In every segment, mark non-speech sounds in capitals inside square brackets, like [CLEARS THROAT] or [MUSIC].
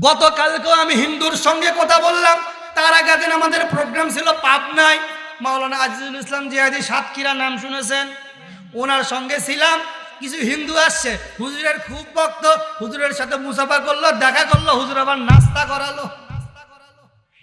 গতকালকেও আমি হিন্দুর সঙ্গে কথা বললাম। তার আগের দিন আমাদের প্রোগ্রাম ছিল পাবনায়। মাওলানা আজিজুল ইসলাম জিয়াদি সাতক্ষীরা নাম শুনেছেন। ওনার সঙ্গে ছিলাম। কিছু হিন্দু আসছে। হুজুরের খুব ভক্ত। হুজুরের সাথে মুসাফা করল, দেখা করল, হুজুর আবার নাস্তা করালো।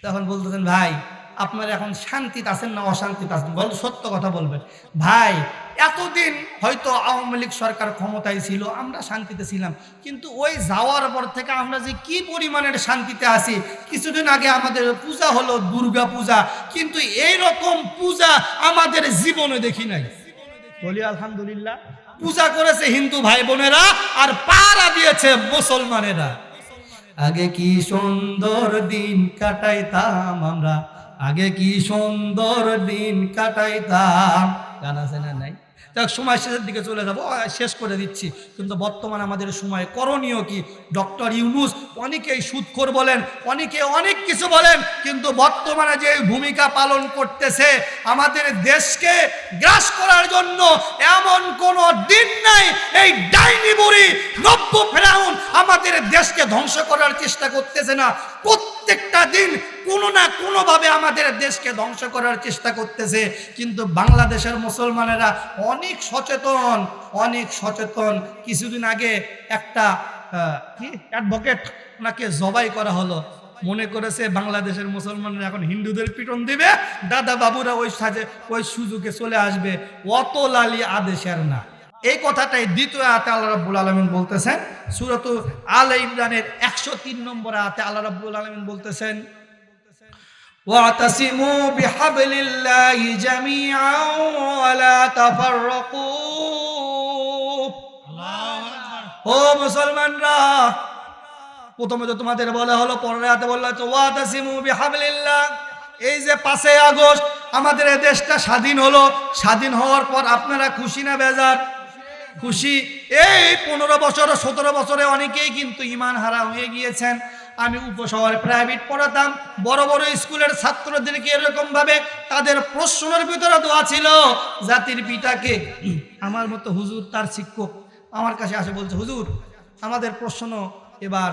তখন বলতেছেন, ভাই, আপনারা এখন শান্তিতে আছেন না অশান্তিতে আছেন? বল, সত্য কথা বলবেন। ভাই এতদিন হয়তো আওয়ামী লীগ সরকার ক্ষমতায় ছিল আমরা শান্তিতে ছিলাম। কিন্তু ওই যাওয়ার পর থেকে আমরা যে কি পরিমাণের শান্তিতে আছি কিছুদিন আগে আমাদের পূজা হলো দুর্গা পূজা কিন্তু এই রকম পূজা আমাদের জীবনে দেখি নাই। বলি আলহামদুলিল্লাহ। পূজা করেছে হিন্দু ভাই বোনেরা আর পাড়া দিয়েছে মুসলমানেরা। আগে কি সুন্দর দিন কাটাইতাম আমরা আগে কি সুন্দর দিন কাটাইতাম। গান আছে না নাই? যাক, সময় শেষের দিকে চলে যাব। শেষ করে দিচ্ছি। কিন্তু বর্তমানে আমাদের সময় করণীয় কি? ডক্টর ইউনুস অনেকেই সুদখোর বলেন, অনেকে অনেক কিছু বলেন, কিন্তু বর্তমানে যে ভূমিকা পালন করতেছে আমাদের দেশকে গ্রাস করার জন্য এমন কোন দিন নাই। এই ডাইনি বুড়ি নব্য ফেরাউন আমাদের দেশকে ধ্বংস করার চেষ্টা করতেছে না। প্রত্যেকটা দিন কোনো না কোনোভাবে আমাদের দেশকে ধ্বংস করার চেষ্টা করতেছে। কিন্তু বাংলাদেশের মুসলমানেরা অনেক সচেতন অনেক সচেতন। কিছুদিন আগে একটা কি? অ্যাডভোকেট ওনাকে জবাই করা হলো। মনে করেছে বাংলাদেশের মুসলমানরা এখন হিন্দুদের পিটন দিবে, দাদা বাবুরা ওই সাজে, ওই সুযোগে চলে আসবে। অত লালি আদেশের না। এই কথাটাই দ্বিতীয় আয়াতে আল্লাহ রাব্বুল আলামিন বলতেছেন সূরাত আল ইমরানের 103 নম্বর আয়াতে আল্লাহ রাব্বুল আলামিন বলতেছেন واعتصموا بحبل الله جميعا ولا تفرقوا ও মুসলমানরা প্রথমে তো তোমাদের বলা হলো পরের হাতে বললো হচ্ছে ওয়াতাসিমু বিহাবলিল্লাহ এই যে পাঁচই আগস্ট আমাদের এই দেশটা স্বাধীন হলো স্বাধীন হওয়ার পর আপনারা খুশি না বেজার খুশি। এই পনেরো বছর, সতেরো বছরে অনেকেই কিন্তু ইমান হারা হয়ে গিয়েছেন। আমি উপশহরে প্রাইভেট পড়াতাম। বড় বড় স্কুলের ছাত্রদেরকে এরকম ভাবে তাদের প্রশ্নের ভিতরে দোয়া ছিল, জাতির পিতাকে [CLEARS THROAT] আমার মতো হুজুর তার শিক্ষক। আমার কাছে আসে বলছে, হুজুর, আমাদের প্রশ্ন এবার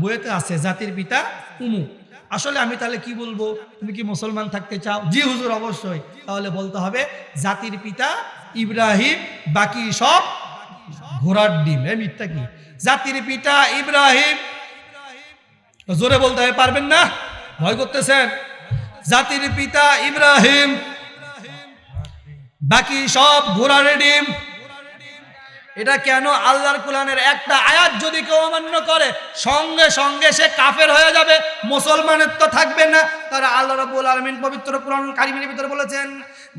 বইয়েতে আছে, জাতির পিতা উমু আসলে আমি তাহলে কি বলব? তুমি কি মুসলমান থাকতে চাও? জি হুজুর, অবশ্যই। তাহলে বলতে হবে, জাতির পিতা ইব্রাহিম, বাকি সব ঘোড়ার ডিম। এ মিথ্যা কি? জাতির পিতা ইব্রাহিম। জোরে বলতে হবে, পারবেন না? ভয় করতেছেন? জাতির পিতা ইব্রাহিম। বাকি সব ঘোড়ার ডিম। এটা কেন আল্লাহর কোরআনের একটা আয়াত যদি কেউ অমান্য করে সঙ্গে সঙ্গে সে কাফের হয়ে যাবে মুসলমানের তো থাকবে না। তারা আল্লাহ রাব্বুল আলমিন পবিত্র কোরআন কারিমের ভিতরে বলেছেন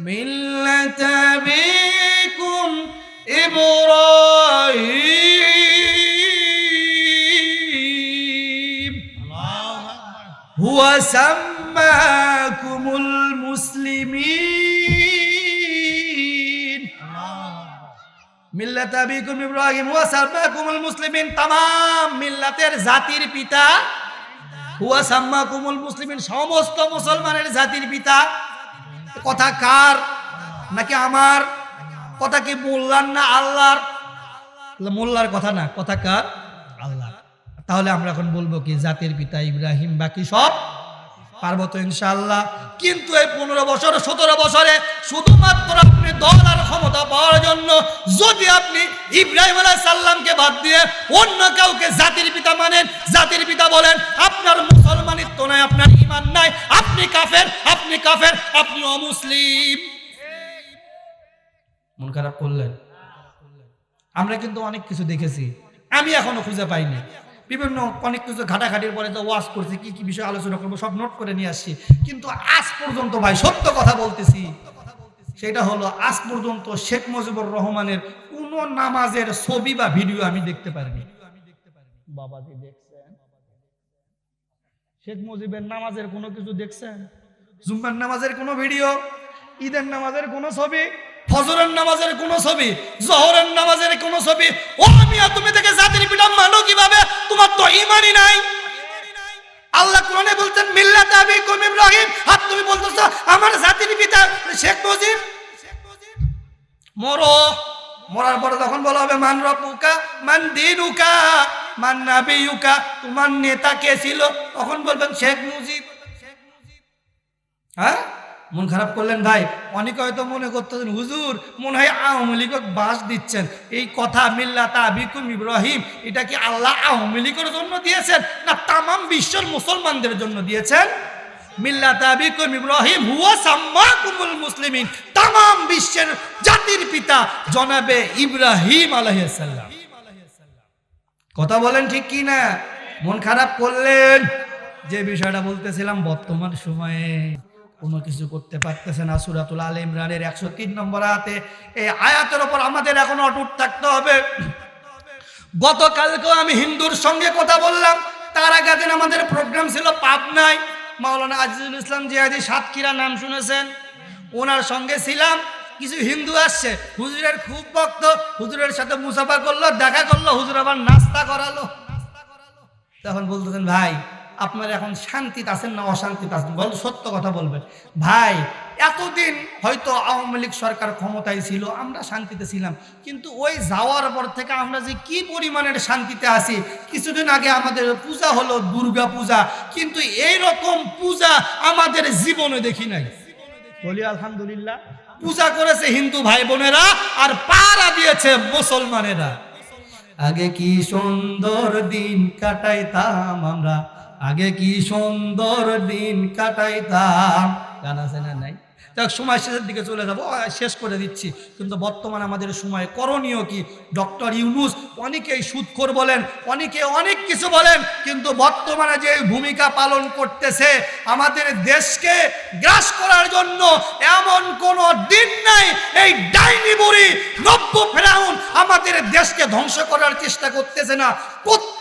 মিল্লাতাবিকুম ইব্রাহিম। হুয়া সাম্মাকুমুল মুসলিমিন। তামাম মিল্লাতের জাতির পিতা সমস্ত মুসলমানের জাতির পিতা। কথা কার? নাকি আমার? কথা কি মোল্লার না আল্লাহর? মোল্লার কথা না, কথা কার? আল্লাহ তাহলে আমরা এখন বলব কি, জাতির পিতা ইব্রাহিম, বাকি সব পারব তো ইনশাল্লাহ কিন্তু এই পনেরো বছর, সতেরো বছরে শুধুমাত্র আপনি দল আর ক্ষমতা পাওয়ার জন্য যদি আপনি ইব্রাহিম আলাহ সাল্লামকে বাদ দিয়ে অন্য কাউকে জাতির পিতা মানেন, জাতির পিতা বলেন, আপনার মুসলমানিত্ব নাই, আপনার ইমান নাই, আপনি কাফের আপনি কাফের, আপনি অমুসলিম। মন খারাপ করলেন? আমরা কিন্তু অনেক কিছু দেখেছি, আমি এখনও খুঁজে পাইনি। বিভিন্ন অনেক কিছু ঘাটাঘাটির পরে তো ওয়াশ করছি কি কি বিষয় আলোচনা করব সব নোট করে নিয়ে আসছি। কিন্তু আজ পর্যন্ত ভাই সত্য কথা বলতেছি সেটা হলো আজ পর্যন্ত শেখ মুজিবুর রহমানের কোন নামাজের ছবি বা ভিডিও আমি দেখতে পারিনি। বাবাজি দেখছেন? শেখ মুজিবের নামাজের কোনো কিছু দেখছেন? জুম্মার নামাজের কোনো ভিডিও ঈদের নামাজের কোনো ছবি ফজরের নামাজের কোনো ছবি, জহরের নামাজের কোনো ছবি, ও মিয়া, তুমি থেকে জাতির পিতা মানো কীভাবে? তোমার তো ইমানই নাই। আল্লাহ কোরআনে বলছেন, মিল্লাত আবিকুম ইব্রাহিম। আর তুমি বলতেছো, আমার জাতির পিতা শেখ মুজিব। মরো। মরার পরে তখন বলা হবে, মান রব্বুকা, মান দিনুকা মান্না বেয়ুকা তোমার নেতা কে ছিল? তখন বলবেন, শেখ মুজিব। হ্যাঁ? মন খারাপ করলেন ভাই। অনেকে হয়তো মনে করতেছেন, হুজুর, মনে হয় আওয়ামী লীগ বাস দিচ্ছেন। এই কথা মিল্লাতা বিকুম ইব্রাহিম, এটা কি আল্লাহ আওয়ামী লীগের জন্য দিয়েছেন না তামাম বিশ্বের মুসলমানদের জন্য দিয়েছেন? ইব্রাহিম হুয়া তামাম বিশ্বের জাতির পিতা জনাবে ইব্রাহিম আলাইহিস কথা বলেন ঠিক কি না মন খারাপ করলেন। যে বিষয়টা বলতেছিলাম বর্তমান সময়ে। কোনো কিছু করতে পারতেছে না। সুরাতুল আল ইমরানের একশো তিন নম্বর আয়াতে এই আয়াতের ওপর আমাদের এখন অটুট থাকতে হবে। গতকালকেও আমি হিন্দুর সঙ্গে কথা বললাম। তার আগের দিন আমাদের প্রোগ্রাম ছিল পাবনায় মাওলানা আজিজুল ইসলাম জিয়াদি সাতক্ষীরা নাম শুনেছেন। ওনার সঙ্গে ছিলাম। কিছু হিন্দু আসছে। হুজুরের খুব ভক্ত। হুজুরের সাথে মুসাফা করল, দেখা করল, হুজুর আবার নাস্তা করালো। তখন বলতেছেন, ভাই আপনার এখন শান্তিতে আছেন না অশান্তিতে আছেন? বল, সত্য কথা বলবেন। ভাই, এতদিন হয়তো আওয়ামী লীগ সরকার ক্ষমতায় ছিল, আমরা শান্তিতে ছিলাম। কিন্তু ওই যাওয়ার পর থেকে আমরা যে কি পরিমাণের শান্তিতে আছি, কিছুদিন আগে আমাদের পূজা হলো, দুর্গা পূজা। কিন্তু এই রকম পূজা আমাদের জীবনে দেখি নাই। বলি, আলহামদুলিল্লাহ। পূজা করেছে হিন্দু ভাই বোনেরা আর পাড়া দিয়েছে মুসলমানেরা। আগে কি সুন্দর দিন কাটাইতাম আমরা আগে কি সুন্দর দিন কাটাইতাম? গান আছে না নাই? যাক, সময় শেষের দিকে চলে যাব। শেষ করে দিচ্ছি। কিন্তু বর্তমানে আমাদের সময় করণীয় কি? ডক্টর ইউনুস অনেকেই সুদখোর বলেন, অনেকে অনেক কিছু বলেন, কিন্তু বর্তমানে যে ভূমিকা পালন করতেছে, আমাদের দেশকে গ্রাস করার জন্য এমন কোন দিন নাই। এই ডাইনি বুড়ি নব্য ফেরাউন আমাদের দেশকে ধ্বংস করার চেষ্টা করতেছে না।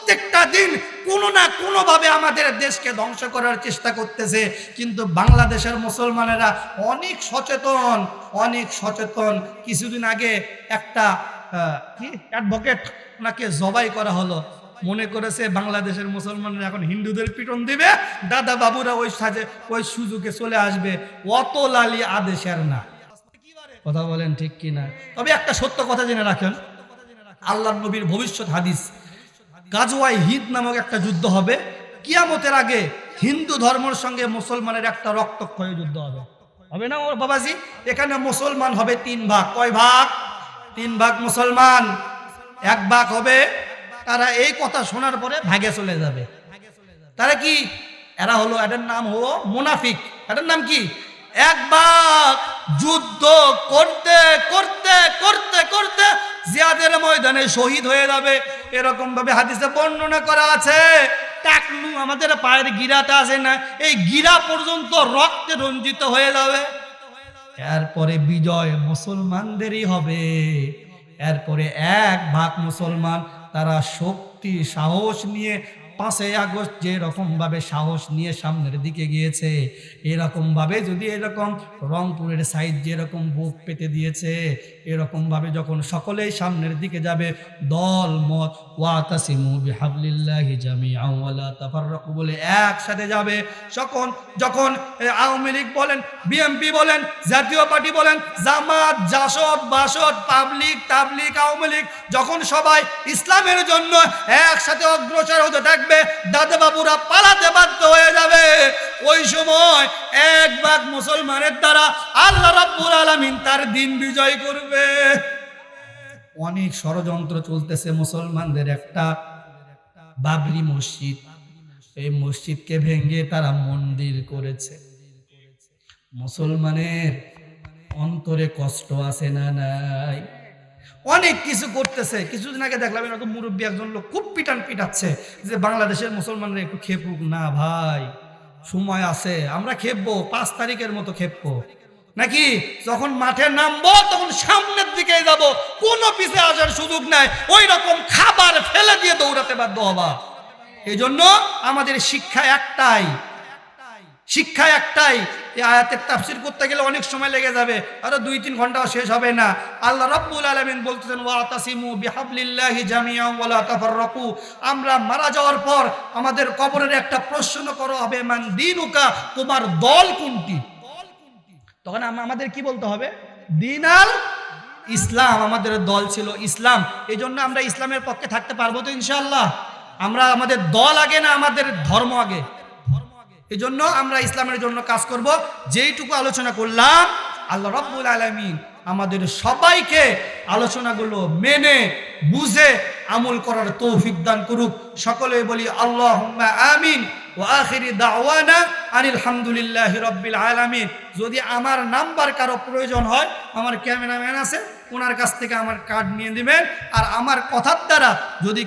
প্রত্যেকটা দিন কোনো না কোনোভাবে আমাদের দেশকে ধ্বংস করার চেষ্টা করতেছে। কিন্তু বাংলাদেশের মুসলমানেরা অনেক সচেতন অনেক সচেতন। কিছুদিন আগে একটা কি? অ্যাডভোকেট ওনাকে জবাই করা হলো। মনে করেছে বাংলাদেশের মুসলমানরা এখন হিন্দুদের পিটন দিবে দাদা বাবুরা ওই সাজে, ওই সুযোগে চলে আসবে। অত লালি আদেশের না। কথা বলেন ঠিক কি না তবে একটা সত্য কথা জেনে রাখেন। আল্লাহ নবীর ভবিষ্যৎ হাদিস। গাজওয়াই হিদ নামক একটা যুদ্ধ হবে। কিয়ামতের আগে হিন্দু ধর্মের সঙ্গে মুসলমানের একটা রক্তক্ষয় যুদ্ধ হবে। হবে না ওর বাবাজি? এখানে মুসলমান হবে তিন ভাগ। কয় ভাগ? তিন ভাগ মুসলমান। এক ভাগ হবে, তারা এই কথা শোনার পরে ভাগে চলে যাবে। তারা কি? এরা হলো এটার নাম হলো মুনাফিক। এটার নাম কি? এক ভাগ যুদ্ধ করতে করতে করতে করতে জিয়াদের ময়দানে শহীদ হয়ে যাবে। এরকম ভাবে হাদিসে বর্ণনা করা আছে। টাকলু আমাদের পায়ের গিরাটা আছে না, এই গিরা পর্যন্ত রক্তে রঞ্জিত হয়ে যাবে। এরপরে বিজয় মুসলমানদেরই হবে। এরপরে এক ভাগ মুসলমান তারা শক্তি, সাহস নিয়ে পাঁচই আগস্ট যে রকম ভাবে সাহস নিয়ে সামনের দিকে গিয়েছে এরকম ভাবে যদি এরকম রংপুরের সাইড যেরকম বুক পেতে দিয়েছে এরকম ভাবে যখন সকলেই সামনের দিকে যাবে, দল, মত, ওয়াতাসিমু বিহাবলিল্লাহি জামিআ ওয়ালা তাফাররাকু বলে একসাথে যাবে। যখন যখন আওয়ামী লীগ বলেন বিএমপি বলেন, জাতীয় পার্টি বলেন, জামাত, জাসদ, বাসদ পাবলিক তাবলিক আওয়ামী লীগ, যখন সবাই ইসলামের জন্য একসাথে অগ্রসর হতে থাকবে দাদা বাবুরা পালাতে বাধ্য হয়ে যাবে। ওই সময় এক ভাগ মুসলমানের দ্বারা আল্লাহ রাব্বুল আলামিন তার দিন বিজয় করবে। অনেক ষড়যন্ত্র চলতেছে মুসলমানদের একটা বাবরি মসজিদ। এই মসজিদকে ভেঙে তারা মন্দির করেছে। মুসলমানের অন্তরে কষ্ট আছে না নাই? অনেক কিছু করতেছে। কিছুদিন আগে দেখলাম এরকম মুরব্বী একজন লোক খুব পিটান পিটাচ্ছে যে বাংলাদেশের মুসলমানরা একটু খেপুক। না ভাই, সময় আছে, আমরা খেপবো, পাঁচ তারিখের মতো খেপবো। নাকি যখন মাঠে নামবো, তখন সামনের দিকে যাব। কোনো পিছে আসার সুযোগ নাই। ওই রকম খাবার ফেলে দিয়ে দৌড়াতে বাধ্য হবা। এই জন্য আমাদের শিক্ষা একটাই শিক্ষা একটাই। এই আয়াতের তাফসির করতে গেলে অনেক সময় লেগে যাবে। আরও দুই তিন ঘন্টাও শেষ হবে না। আল্লাহ রব্বুল আলামিন বলতেছেন ওয়াতাসিমু বিহাবলিল্লাহি জামিআন ওয়ালা তাফাররাকু। আমরা মারা যাওয়ার পর আমাদের কবরের একটা প্রশ্ন করা হবে, মান দিনুকা? তোমার দল কোনটি? তখন আমাদের কি বলতে হবে? দিনাল ইসলাম, আমাদের দল ছিল ইসলাম। এই জন্য আমরা ইসলামের পক্ষে থাকতে পারব তো ইনশাআল্লাহ। আমরা আমাদের দল আগে না আমাদের ধর্ম আগে? এই জন্য আমরা ইসলামের জন্য কাজ করব। যেইটুকু আলোচনা করলাম, আল্লাহ রব্বুল আলমিন আমাদের সবাইকে আলোচনাগুলো মেনে, বুঝে, আমল করার তৌফিক দান করুক। সকলে বলি আল্লাহ আমিন ও আখিরি দাওয়ানা আনিল হামদুলিল্লাহ রব্বিল আলামিন। যদি আমার নাম্বার কারও প্রয়োজন হয়, আমার ক্যামেরাম্যান আছে ওনার কাছ থেকে আমার কার্ড নিয়ে দিবেন আর আমার কথার দ্বারা যদি